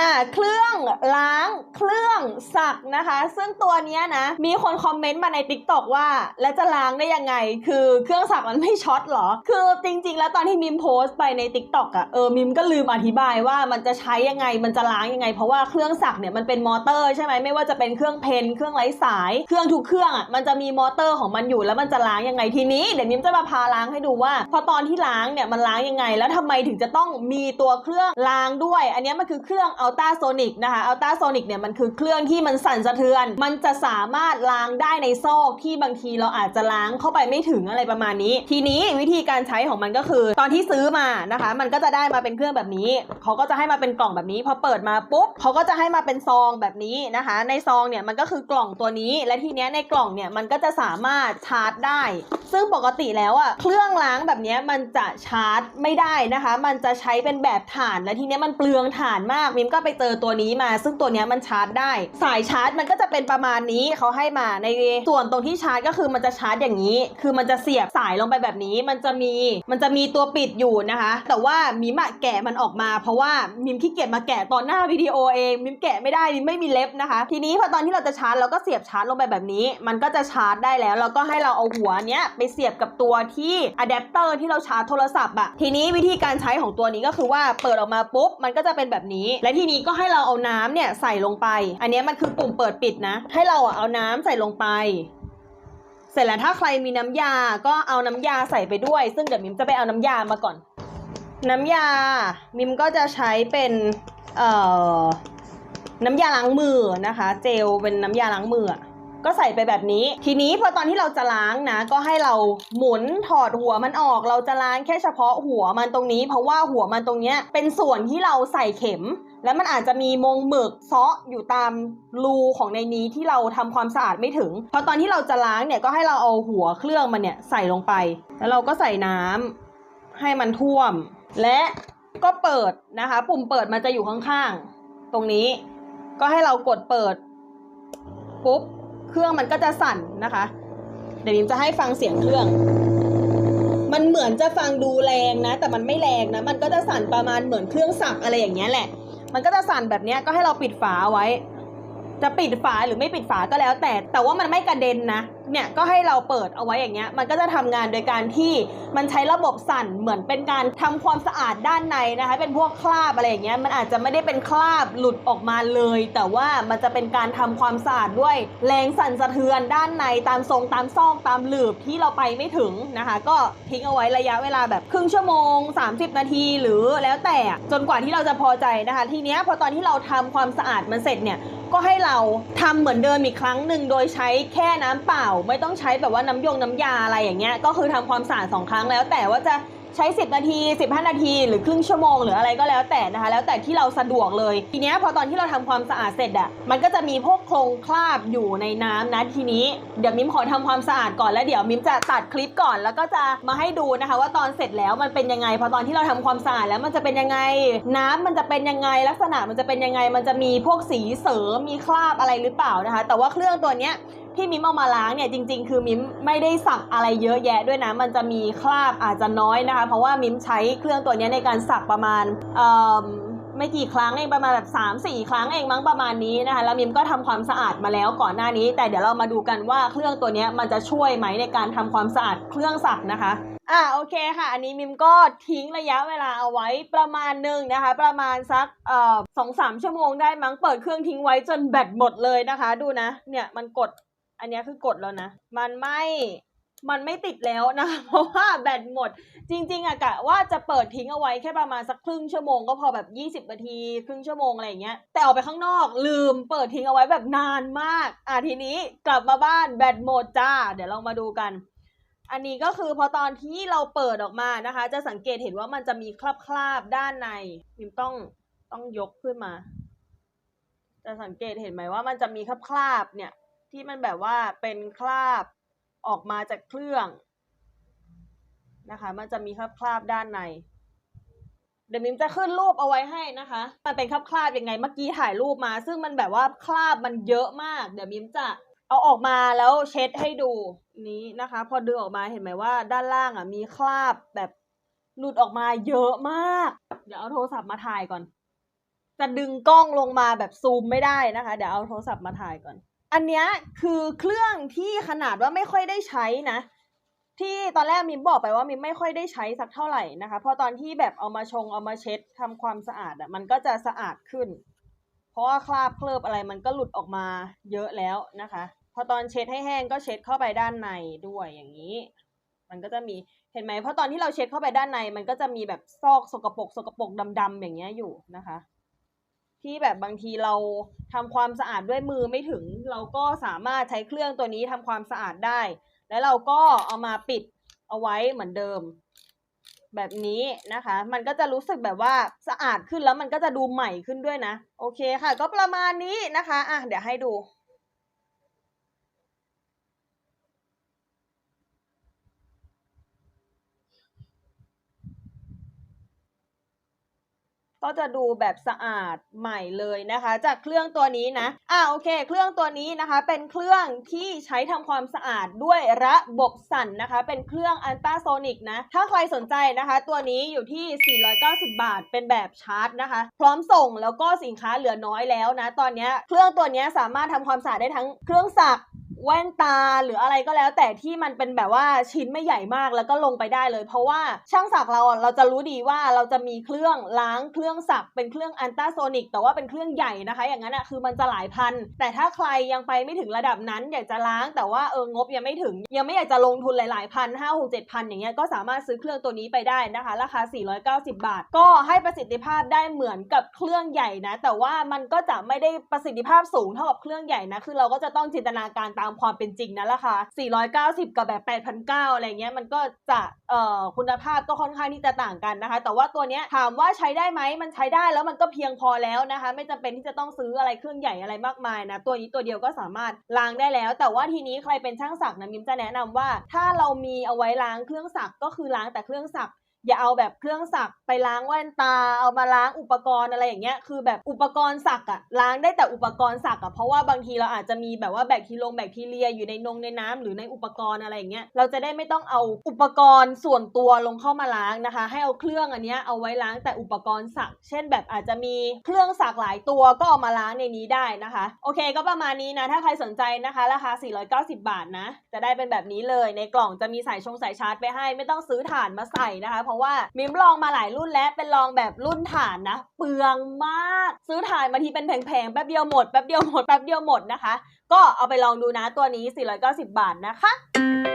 อ่าเครื่องล้างเครื่องสักนะคะ ซึ่งตัวเนี้ยนะ มีคนคอมเมนต์มาใน t ิ k t o k ว่า แล้วจะล้างได้ยังไง คือเครื่องสักมันไม่ช็อตเหรอ คือจริง ๆ แล้วตอนที่มิมโพสต์ไปใน t ิ k t o k อะเออมิมก็ลืมอธิบายว่ามันจะใช้ยังไงมันจะล้างยังไง เพราะว่าเครื่องสักเนี่ยมันเป็นมอเตอร์ใช่ไหมไม่ว่าจะเป็นเครื่องเพนเครื่องไร้สาย เครื่องทุกเครื่องอะมันจะมีมอเตอร์ของมันอยู่แล้วมันจะล้างยังไงทีนี้เดี๋ยวมิมจะมาพาล้างให้ดูว่า พอตอนที่ล้างเนี่ยมันล้างยังไง แล้วทำไมถึงจะต้องมีตัวเครื่องล้างด้วย อันนี้มันคือเครื่อง Ultrasonic นะคะ Ultrasonic เนี่ยมันคือเครื่องที่มันสั่นสะเทือน มันจะสามารถล้างได้ในซอกที่บางทีเราอาจจะล้างเข้าไปไม่ถึงอะไรประมาณนี้ ทีนี้วิธีการใช้ของมันก็คือ ตอนที่ซื้อมานะคะ มันก็จะได้มาเป็นเครื่องแบบนี้ เขาก็จะให้มาเป็นกล่องแบบนี้พอเปิดมาปุ๊บเขาก็จะให้มาเป็นซองแบบนี้นะคะ ในซองเนี่ยมันก็คือกล่องตัวนี้ และทีเนี้ยในกล่องเนี่ยมันก็จะสามารถชาร์จได้ ซึ่งปกติแล้วอะเครื่องล้างแบบนี้มันจะชาร์จไม่ได้นะคะ มันจะใช้เป็นแบบถ่านและทีเนี้ยมันเปลืองถ่านมากมิมก็ไปเจอตัวนี้มา ซึ่งตัวนี้มันชาร์จได้ สายชาร์จมันก็จะเป็นประมาณนี้เขาให้มาในส่วนตรงที่ชาร์จก็คือมันจะชาร์จอย่างนี้ คือมันจะเสียบสายลงไปแบบนี้มันจะมีมันจะมีตัวปิดอยู่นะคะ แต่ว่ามิมอะแกะมันออกมา เพราะว่ามิมขี้เกียจมาแกะตอนหน้าวิดีโอเอง มิมแกะไม่ได้มิมไม่มีเล็บนะคะ ทีนี้พอตอนที่เราจะชาร์จเราก็เสียบชาร์จลงไปแบบนี้ มันก็จะชาร์จได้แล้วแล้วก็ให้เราเอาหัวเนี้ยไปเสียบกับตัวที่อะแดปเตอร์ที่เราชาร์จโทรศัพท์อะทีนี้วิธีการใช้ของตัวนี้ก็คือว่าเปิดออกมาปุ๊บมันก็จะเป็นแบบนี้และทีีนี้ก็ให้เราเอาน้ำเนี่ยใส่ลงไป อันนี้มันคือปุ่มเปิดปิดนะ ให้เราอะเอาน้ำใส่ลงไป เสร็จแล้วถ้าใครมีน้ำยาก็เอาน้ำยาใส่ไปด้วย ซึ่งเดี๋ยวมิมจะไปเอาน้ำยามาก่อน น้ำยา มิมก็จะใช้เป็นเอ่อน้ำยาล้างมือนะคะ เจลเป็นน้ำยาล้างมือก็ใส่ไปแบบนี้ ทีนี้พอตอนที่เราจะล้างนะ ก็ให้เราหมุนถอดหัวมันออก เราจะล้างแค่เฉพาะหัวมันตรงนี้ เพราะว่าหัวมันตรงเนี้ยเป็นส่วนที่เราใส่เข็ม แล้วมันอาจจะมีมงหมึกเซาะอยู่ตามรูของในนี้ที่เราทำความสะอาดไม่ถึง เพอตอนที่เราจะล้างเนี่ยก็ให้เราเอาหัวเครื่องมันเนี่ยใส่ลงไป แล้วเราก็ใส่น้ำให้มันท่วม และก็เปิดนะคะ ปุ่มเปิดมันจะอยู่ข้างๆ ตรงนี้ ก็ให้เรากดเปิดปุ๊บเครื่องมันก็จะสั่นนะคะ เดี๋ยวมิมจะให้ฟังเสียงเครื่อง มันเหมือนจะฟังดูแรงนะ แต่มันไม่แรงนะ มันก็จะสั่นประมาณเหมือนเครื่องสักอะไรอย่างเงี้ยแหละ มันก็จะสั่นแบบนี้ก็ให้เราปิดฝาไว้ จะปิดฝาหรือไม่ปิดฝาก็แล้วแต่แต่ว่ามันไม่กระเด็นนะ เนี่ยก็ให้เราเปิดเอาไว้อย่างเงี้ย มันก็จะทำงานโดยการที่มันใช้ระบบสั่นเหมือนเป็นการทำความสะอาดด้านในนะคะ เป็นพวกคราบอะไรอย่างเงี้ยมันอาจจะไม่ได้เป็นคราบหลุดออกมาเลย แต่ว่ามันจะเป็นการทำความสะอาดด้วยแรงสั่นสะเทือนด้านในตามทรงตามซอกตามหลืบที่เราไปไม่ถึงนะคะ ก็ทิ้งเอาไว้ระยะเวลาแบบครึ่งชั่วโมง 30 นาทีหรือแล้วแต่จนกว่าที่เราจะพอใจนะคะ ทีเนี้ยพอตอนที่เราทำความสะอาดมันเสร็จเนี่ยก็ให้เราทำเหมือนเดิมอีกครั้งหนึ่งโดยใช้แค่น้ำเปล่าไม่ต้องใช้แบบว่าน้ำยงน้ำยาอะไรอย่างเงี้ยก็คือทำความสะอาดสองครั้งแล้วแต่ว่าจะใช้ 10 นาที 15 นาที หรือครึ่งชั่วโมง หรืออะไรก็แล้วแต่นะคะ แล้วแต่ที่เราสะดวกเลย ทีเนี้ยพอตอนที่เราทำความสะอาดเสร็จอะมันก็จะมีพวกโครงคราบอยู่ในน้ำนะ ทีนี้เดี๋ยวมิมขอทำความสะอาดก่อน แล้วเดี๋ยวมิมจะตัดคลิปก่อน แล้วก็จะมาให้ดูนะคะ ว่าตอนเสร็จแล้วมันเป็นยังไง พอตอนที่เราทำความสะอาดแล้วมันจะเป็นยังไง น้ำมันจะเป็นยังไง ลักษณะมันจะเป็นยังไง มันจะมีพวกสีเสริมมีคราบอะไรหรือเปล่านะคะ แต่ว่าเครื่องตัวเนี้ย ที่มิมเอามาล้างเนี่ยจริง ๆ คือมิมไม่ได้สักอะไรเยอะแยะด้วยนะ มันจะมีคราบอาจจะน้อยนะคะ เพราะว่ามิมใช้เครื่องตัวนี้ในการสักประมาณไม่กี่ครั้งเองประมาณแบบ 3 4 ครั้งเองมั้งประมาณนี้นะคะแล้วมิมก็ทำความสะอาดมาแล้วก่อนหน้านี้ แต่เดี๋ยวเรามาดูกันว่าเครื่องตัวนี้มันจะช่วยไหมในการทำความสะอาดเครื่องสักนะคะอ่าโอเคค่ะ อันนี้มิมก็ทิ้งระยะเวลาเอาไว้ประมาณหนึ่งนะคะ ประมาณสักเอ่อสองสามชั่วโมงได้มั้งเปิดเครื่องทิ้งไว้จนแบตหมดเลยนะคะ ดูนะเนี่ยมันกด อันนี้คือกดแล้วนะ มันไม่มันไม่ติดแล้วนะ เพราะว่าแบตหมด จริง ๆอะกะว่าจะเปิดทิ้งเอาไว้แค่ประมาณสักครึ่งชั่วโมงก็พอแบบ 20นาทีครึ่งชั่วโมงอะไรอย่างเงี้ย แต่ออกไปข้างนอกลืมเปิดทิ้งเอาไว้แบบนานมาก อะทีนี้กลับมาบ้านแบตหมดจ้า เดี๋ยวลองมาดูกัน อันนี้ก็คือพอตอนที่เราเปิดออกมานะคะ จะสังเกตเห็นว่ามันจะมีคราบๆด้านในมิมต้องต้องยกขึ้นมา จะสังเกตเห็นไหมว่ามันจะมีคราบๆเนี่ย ที่มันแบบว่าเป็นคราบออกมาจากเครื่องนะคะ มันจะมีคราบๆด้านใน เดี๋ยวมิมจะขึ้นรูปเอาไว้ให้นะคะ มันเป็นคราบๆยังไง เมื่อกี้ถ่ายรูปมา ซึ่งมันแบบว่าคราบมันเยอะมาก เดี๋ยวมิมจะเอาออกมาแล้วเช็ดให้ดูนี้นะคะ พอดึงออกมาเห็นไหมว่าด้านล่างอะมีคราบแบบหลุดออกมาเยอะมาก เดี๋ยวเอาโทรศัพท์มาถ่ายก่อน จะดึงกล้องลงมาแบบซูมไม่ได้นะคะ เดี๋ยวเอาโทรศัพท์มาถ่ายก่อน อันเนี้ยคือเครื่องที่ขนาดว่าไม่ค่อยได้ใช้นะ ที่ตอนแรกมิมบอกไปว่ามิมไม่ค่อยได้ใช้สักเท่าไหร่นะคะเพราะตอนที่แบบเอามาชงเอามาเช็ดทำความสะอาดอะมันก็จะสะอาดขึ้น เพราะว่าคราบเคลือบอะไรมันก็หลุดออกมาเยอะแล้วนะคะ พอตอนเช็ดให้แห้งก็เช็ดเข้าไปด้านในด้วยอย่างนี้ มันก็จะมีเห็นไหมเพราะตอนที่เราเช็ดเข้าไปด้านในมันก็จะมีแบบซอกสกปรกสกปรกดำๆอย่างเงี้ยอยู่นะคะ ที่แบบบางทีเราทำความสะอาดด้วยมือไม่ถึง เราก็สามารถใช้เครื่องตัวนี้ทำความสะอาดได้ แล้วเราก็เอามาปิดเอาไว้เหมือนเดิม แบบนี้นะคะ มันก็จะรู้สึกแบบว่าสะอาดขึ้นแล้วมันก็จะดูใหม่ขึ้นด้วยนะ โอเคค่ะ ก็ประมาณนี้นะคะอะเดี๋ยวให้ดู ก็จะดูแบบสะอาดใหม่เลยนะคะ จากเครื่องตัวนี้นะอ่าโอเค เครื่องตัวนี้นะคะ เป็นเครื่องที่ใช้ทำความสะอาดด้วยระบบสั่นนะคะ เป็นเครื่องอัลตราโซนิกนะ ถ้าใครสนใจนะคะ ตัวนี้อยู่ที่ 490 บาท เป็นแบบชาร์จนะคะ พร้อมส่งแล้วก็สินค้าเหลือน้อยแล้วนะ ตอนนี้เครื่องตัวนี้สามารถทำความสะอาดได้ทั้งเครื่องสัก แว่นตาหรืออะไรก็แล้ว แต่ที่มันเป็นแบบว่าชิ้นไม่ใหญ่มากแล้วก็ลงไปได้เลย เพราะว่าช่างสักเราเราจะรู้ดีว่าเราจะมีเครื่องล้างเครื่องสักเป็นเครื่องอันตราโซนิกแต่ว่าเป็นเครื่องใหญ่นะคะ อย่างนั้นอะคือมันจะหลายพัน แต่ถ้าใครยังไปไม่ถึงระดับนั้น อยากจะล้างแต่ว่าเอองบยังไม่ถึง ยังไม่อยากจะลงทุนหลาย ๆ พันห้าหกเจ็ดพันอย่างเงี้ยก็สามารถซื้อเครื่องตัวนี้ไปได้นะคะ ราคา 490 บาท ก็ให้ประสิทธิภาพได้เหมือนกับเครื่องใหญ่นะ แต่ว่ามันก็จะไม่ได้ประสิทธิภาพสูงเท่ากับเครื่องใหญ่นะคือเราก็จะต้องจินตนาการตามความเป็นจริงนะราคา490 กับแบบ 8,900 อะไรเงี้ย มันก็จะเอ่อคุณภาพก็ค่อนข้างที่จะต่างกันนะคะ แต่ว่าตัวเนี้ยถามว่าใช้ได้ไหม มันใช้ได้แล้วมันก็เพียงพอแล้วนะคะ ไม่จำเป็นที่จะต้องซื้ออะไรเครื่องใหญ่อะไรมากมายนะ ตัวนี้ตัวเดียวก็สามารถล้างได้แล้ว แต่ว่าทีนี้ใครเป็นช่างสักนะมิมจะแนะนำว่า ถ้าเรามีเอาไว้ล้างเครื่องสักก็คือล้างแต่เครื่องสัก อย่าเอาแบบเครื่องสักไปล้างแว่นตา เอามาล้างอุปกรณ์อะไรอย่างเงี้ย คือแบบอุปกรณ์สักอะล้างได้แต่อุปกรณ์สักอะเพราะว่าบางทีเราอาจจะมีแบบว่าแบคทีรงแบคทีเรียอยู่ในนงในน้ำหรือในอุปกรณ์อะไรอย่างเงี้ย เราจะได้ไม่ต้องเอาอุปกรณ์ส่วนตัวลงเข้ามาล้างนะคะ ให้เอาเครื่องอันเนี้ยเอาไว้ล้างแต่อุปกรณ์สัก เช่น แบบอาจจะมีเครื่องสักหลายตัวก็เอามาล้างในนี้ได้นะคะ โอเค ก็ประมาณนี้นะ ถ้าใครสนใจนะคะ ราคา 490 บาทนะ จะได้เป็นแบบนี้เลย ในกล่องจะมีสายชงสายชาร์จไปให้ ไม่ต้องซื้อถ่านมาใส่นะคะเพราะว่ามิมลองมาหลายรุ่นแล้วเป็นลองแบบรุ่นฐานนะ เปลืองมาก ซื้อถ่านมาทีเป็นแผงๆ แป๊บเดียวหมด แป๊บเดียวหมด แป๊บเดียวหมดนะคะ ก็เอาไปลองดูนะตัวนี้ 490 บาทนะคะ